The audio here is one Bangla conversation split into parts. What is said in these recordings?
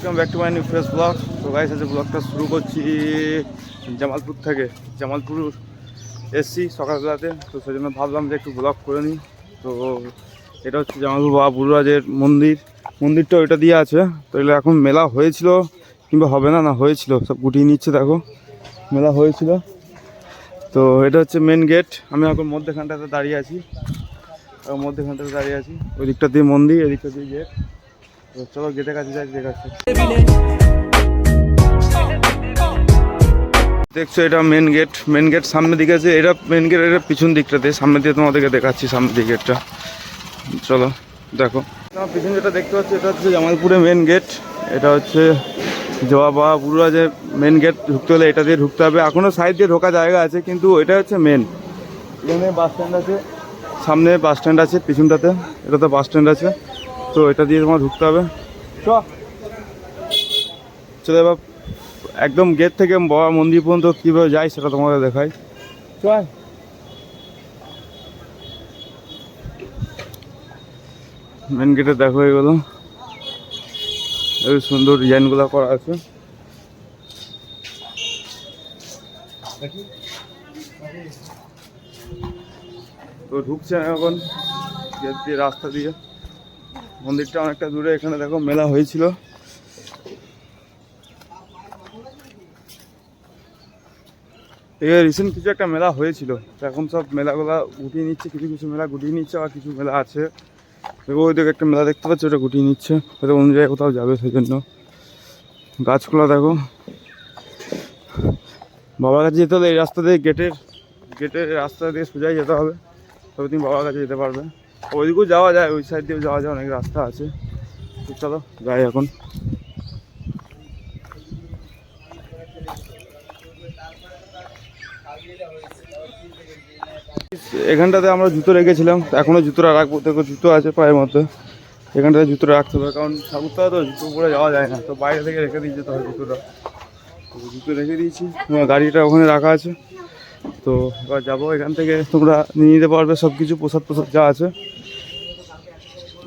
Welcome back to my new fresh vlog তো গাইস আজকে ব্লগটা শুরু করছি জামালপুর থেকে। জামালপুর এসছি সকালবেলাতে তো সেই জন্য ভাবলাম যে একটু ব্লগ করে নিই। তো এটা হচ্ছে জামালপুর বাবা বুড়ুরাজের মন্দির। মন্দিরটা ওইটা দিয়ে আছে। তো এগুলো এখন মেলা হয়েছিল। কিংবা হবে না না হয়েছিল। সব গুটিয়ে নিচ্ছে দেখো। মেলা হয়েছিল। তো এটা হচ্ছে মেন গেট আমি এখন মধ্যেখানটাতে দাঁড়িয়ে আছি। মধ্যেখানটাতে দাঁড়িয়ে আছি। ওই দিকটা দিয়ে মন্দির, এদিকটা দিয়ে গেট চলো গেটের কাছে যাই দেখাচ্ছি দেখছ, এটা মেন গেট মেন গেট সামনের দিকে আছে। এটা মেন গেট এটা পিছন দিকটাতে সামনে দিয়ে তোমাদেরকে দেখাচ্ছি সামনের দিকে গেটটা চলো, দেখো। তোমার পিছন যেটা দেখতে পাচ্ছি, এটা হচ্ছে জামালপুরে মেন গেট এটা হচ্ছে জবা বা পুরো যে মেন গেট ঢুকতে হলে এটা দিয়ে ঢুকতে হবে। এখনও সাইড দিয়ে ঢোকা জায়গা আছে, কিন্তু এটা হচ্ছে মেন এখানে বাস স্ট্যান্ড আছে, সামনে বাস স্ট্যান্ড আছে, পিছনটাতে। এটাতে বাস স্ট্যান্ড আছে। তো এটা দিয়ে তোমার ঢুকতে হবে। চলো এবার একদম গেট থেকে বাবা মন্দির পর্যন্ত কীভাবে যাই সেটা তোমাদের দেখাই। চল। মেন গেটে দেখো এগুলো এই সুন্দর ডিজাইনগুলো করা আছে। তো ঢুকছে এখন। গেট দিয়ে রাস্তা দিয়ে। মন্দিরটা অনেকটা দূরে, এখানে দেখো মেলা হয়েছিল। রিসেন্ট কিছু একটা মেলা হয়েছিল। এখন সব মেলাগুলা গুটিয়ে নিচ্ছে, কিছু কিছু মেলা গুটিয়ে নিচ্ছে আর কিছু মেলা আছে। দেখো ওই দিকে একটা মেলা দেখতে পাচ্ছি, ওটা গুটিয়ে নিচ্ছে। হয়তো অন্য জায়গায় কোথাও যাবে সেই জন্য গাছগুলো দেখো। বাবার কাছে যেতে হলে এই রাস্তা দিয়ে গেটের গেটের রাস্তা দিয়ে সোজাই যেতে হবে। তবে তুমি বাবার কাছে যেতে পারবে। ওইদিকেও যাওয়া যায়, ওই সাইড দিয়েও যাওয়া যায়, অনেক রাস্তা আছে। চলো, যাই এখন। এখানটাতে আমরা জুতো রেখেছিলাম এখনও জুতোটা রাখব দেখো জুতো আছে পায়ের মধ্যে। এখানটাতে জুতোটা রাখতে হবে, কারণ ঠাকুরটা তো জুতো পরে যাওয়া যায় না, তো বাইরে থেকে রেখে দিয়ে যেতে হয় জুতোটা জুতো রেখে দিয়েছি গাড়িটা ওখানে রাখা আছে। তো এবার যাব, এখান থেকে তোমরা নিয়ে নিতে পারবে সব কিছু প্রসাদ প্রসাদ যা আছে।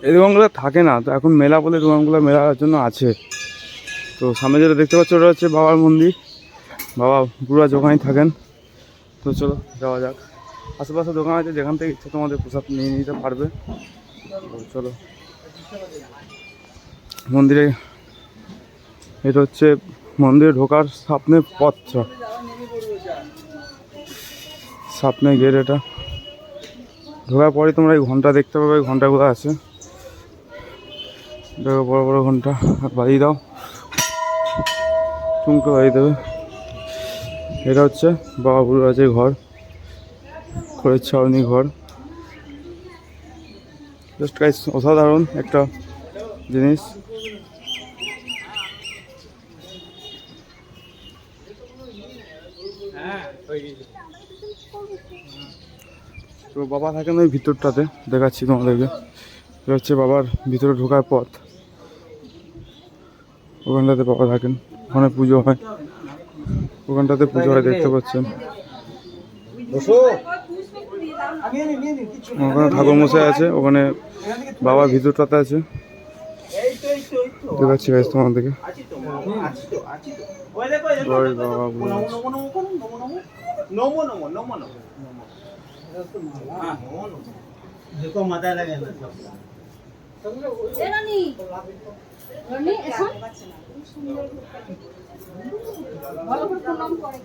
এই দোকানগুলো থাকে না, তো এখন মেলা বলে দোকানগুলো মেলার জন্য আছে। তো সামনে যেটা দেখতে পাচ্ছ, ওটা হচ্ছে বাবার মন্দির। বাবা বুড়া ওখানেই থাকেন। তো চলো, যাওয়া যাক। আশেপাশে দোকান আছে, যেখান থেকে ইচ্ছা তোমাদের প্রসাদ নিয়ে নিতে পারবে। চলো। মন্দিরে, এটা হচ্ছে মন্দিরে ঢোকার সামনে পথটা সামনে গেট এটা। ঢোকার পরে তোমরা এই ঘণ্টা দেখতে পাবে ঘন্টাগুলো আছে। দেখো, বড় বড় ঘণ্টা। বাড়িয়ে দাও। চুমকে বাড়িয়ে দেবে। এটা হচ্ছে বাবা বুড়ো আছে ঘর। খড়ের ছাউনি ঘর। জাস্ট গাইস অসাধারণ একটা জিনিস। বাবা থাকেন ওই ভিতরটাতে দেখাচ্ছি তোমাদেরকে এটা হচ্ছে বাবার ভিতরে ঢোকার পথ ওখানটাতে বাবা থাকেন ওখানে পুজো হয় ওখানটাতে পুজো হয় দেখতে পাচ্ছেন ওখানে ঠাকুর মশাই আছে ওখানে বাবার ভিতরটাতে আছে দেখাচ্ছি গাইস তোমাদেরকে জয় বাবা। দেখো মাথায় লাগে না এ রানী রানী ভালো করে প্রণাম করে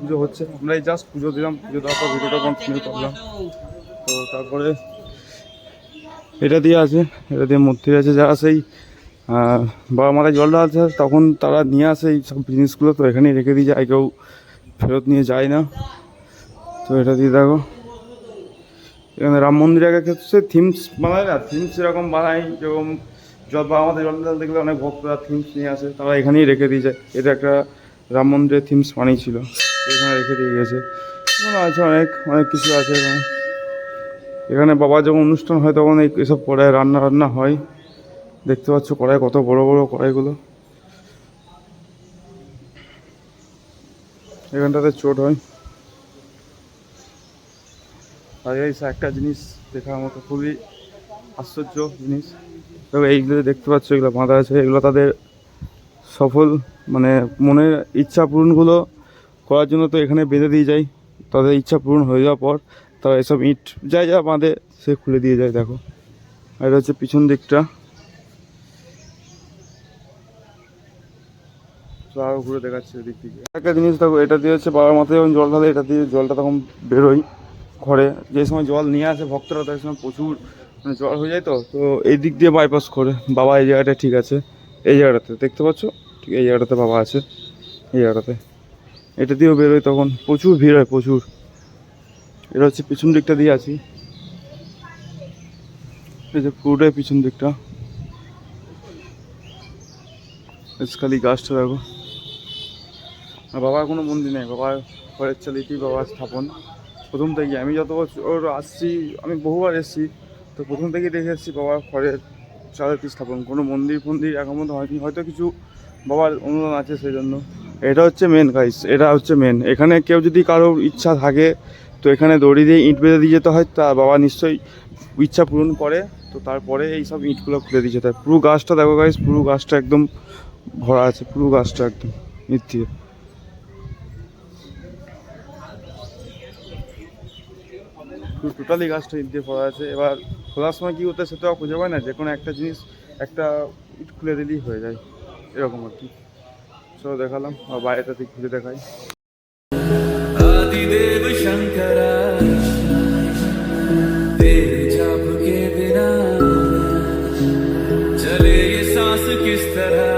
পুজো হচ্ছে। আমরা এই জাস্ট পুজো দিলাম, পুজো দেওয়ার পর ভিডিওটা কন্টিনিউ করলাম। তো তারপরে এটা দিয়ে আছে, এটা দিয়ে মূর্তি আছে, যারা সেই বাবা মাথায় জল আছে, তখন তারা নিয়ে আসে এই সব জিনিসগুলো। তো এখানেই রেখে দিয়ে যায় কেউ ফেরত নিয়ে যায় না। তো এটা দিয়ে দেখো। এখানে রাম মন্দির আগে ক্ষেত্রে থিমস বানায় না থিমস এরকম বানায়, যেরকম জল বা আমাদের জল জল দেখলে অনেক ভক্তরা থিমস নিয়ে আসে, তারা এখানেই রেখে দিয়ে যায় এটা একটা রাম মন্দিরের থিমস বানিয়েছিল। এখানে রেখে দিয়ে গেছে এখানে আছে অনেক অনেক কিছু আছে এখানে। এখানে বাবা যখন অনুষ্ঠান হয় তখন এই এসব কড়াই রান্না রান্না হয়। দেখতে পাচ্ছ কড়াই কত বড় বড় কড়াইগুলো। এখানটাতে চোট হয়। আর এই একটা জিনিস দেখার মতো খুবই আশ্চর্য জিনিস। তবে এইগুলো দেখতে পাচ্ছ, এগুলো বাঁধা আছে। এগুলো তাদের সফল মানে মনের ইচ্ছা পূরণগুলো করার জন্য তো এখানে বেঁধে দিয়ে যায় তাদের ইচ্ছা পূরণ হয়ে যাওয়ার পর তারা এসব ইট যা যা বাঁধে সে খুলে দিয়ে যায়, দেখো। আর এটা হচ্ছে পিছন দিকটা। আরও ঘুরে দেখাচ্ছে এদিক থেকে। একটা জিনিস দেখো, এটা দিয়ে হচ্ছে বাবার মাথায় যখন জল ঢালে, এটা দিয়ে জলটা তখন বেরোয় ঘরে। যে সময় জল নিয়ে আসে ভক্তরা তার সময় প্রচুর মানে জল হয়ে যায় তো। তো এই দিক দিয়ে বাইপাস করে। বাবা, এই জায়গাটা ঠিক আছে। এই জায়গাটাতে, দেখতে পাচ্ছ? ঠিক এই জায়গাটাতে বাবা আছে। এই জায়গাটাতে। এটা দিয়েও বেরোয় তখন। প্রচুর ভিড় হয়, প্রচুর। এটা হচ্ছে পিছন দিকটা দিয়ে আছি। এই যে পুরোটাই পিছন দিকটা। খালি গাছটা দেখো। আর বাবার কোনো মন্দির নেই, বাবার ঘরের চালিতেই বাবার স্থাপন। প্রথম থেকে আমি যত বছর আসছি, আমি বহুবার এসেছি, তো প্রথম থেকেই দেখে এসেছি বাবার ঘরের চালাতি স্থাপন। কোনো মন্দির ফন্দির এখন মতো হয়নি। হয়তো কিছু বাবার অনুদান আছে সেই জন্য। এটা হচ্ছে মেন গাইস এটা হচ্ছে মেন এখানে কেউ যদি কারোর ইচ্ছা থাকে, তো এখানে দড়ি দিয়ে ইট বেঁধে দিয়ে যেতে হয়, তা বাবা নিশ্চয়ই ইচ্ছা পূরণ করে। তো তারপরে এই সব ইটগুলো খুলে দিয়ে যেতে হয়। পুরো গাছটা দেখো গাইস পুরো গাছটা একদম ভরা আছে, পুরো গাছটা একদম ইট দিয়ে টোটালি গাছটা ইট দিয়ে ভরা আছে। এবার খোলার সময় কী হয় সেটাও খুঁজে পায় না, যে কোনো একটা জিনিস, একটা ইট খুলে দিলেই হয়ে যায়। এরকম আর কি। সব দেখালাম আর বাইরেটাতে ঘুরে দেখাই आदिदेव शंकरा तेरे जाप के बिना चले ये सांस किस तरह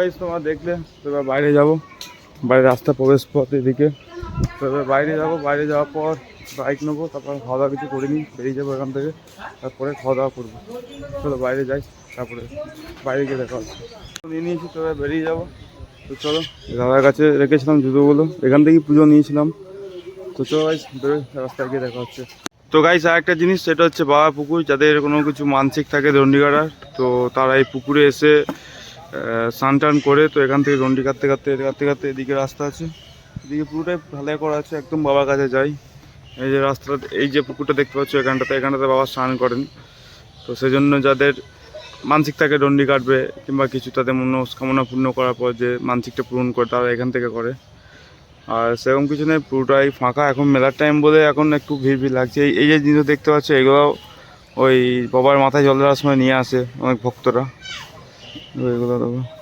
গাইস তোমার দেখলে তো এবার বাইরে যাব। বাইরে রাস্তা প্রবেশ পথ এদিকে। তো এবার বাইরে যাব, বাইরে যাওয়ার পর বাইক নেব, তারপর খাওয়া দাওয়া কিছু করে নিই, বেরিয়ে যাব এখান থেকে। তারপরে খাওয়া দাওয়া করব। চলো বাইরে যাই, তারপরে বাইরে গিয়ে দেখা হচ্ছে। নিয়ে নিয়েছি, তো এবার বেরিয়ে যাব। তো চলো দাদার কাছে রেখেছিলাম জুতোগুলো এখান থেকেই পুজো নিয়েছিলাম। তো চলো গাইস বেরোই, রাস্তায় গিয়ে দেখা হচ্ছে। তো গাইস আর একটা জিনিস, সেটা হচ্ছে বাবা পুকুর। যাদের কোনো কিছু মানসিক থাকে দণ্ডিকাটার তো তারা এই পুকুরে এসে স্নান টান করে তো এখান থেকে দণ্ডি কাটতে কাটতে কাটতে কাটতে এদিকে রাস্তা আছে। এদিকে পুরোটাই ঢালাই করা আছে, একদম বাবার কাছে যাই। এই যে রাস্তা এই যে পুকুরটা দেখতে পাচ্ছ এখানটাতে এখানটাতে বাবা স্নান করেন। তো সেজন্য যাদের মানসিক থাকে দণ্ডি কাটবে কিংবা কিছু তাদের মনস্কামনা পূর্ণ করার পর যে মানসিকটা পূরণ করে, তারা এখান থেকে করে। আর সেরকম কিছু নেই, পুরোটাই ফাঁকা। এখন মেলার টাইম বলে এখন একটু ভিড় ভিড় লাগছে। এই যে জিনিস দেখতে পাচ্ছ এগুলো ওই বাবার মাথায় জল দেওয়ার সময় নিয়ে আসে অনেক ভক্তরা। এগুলো দেখো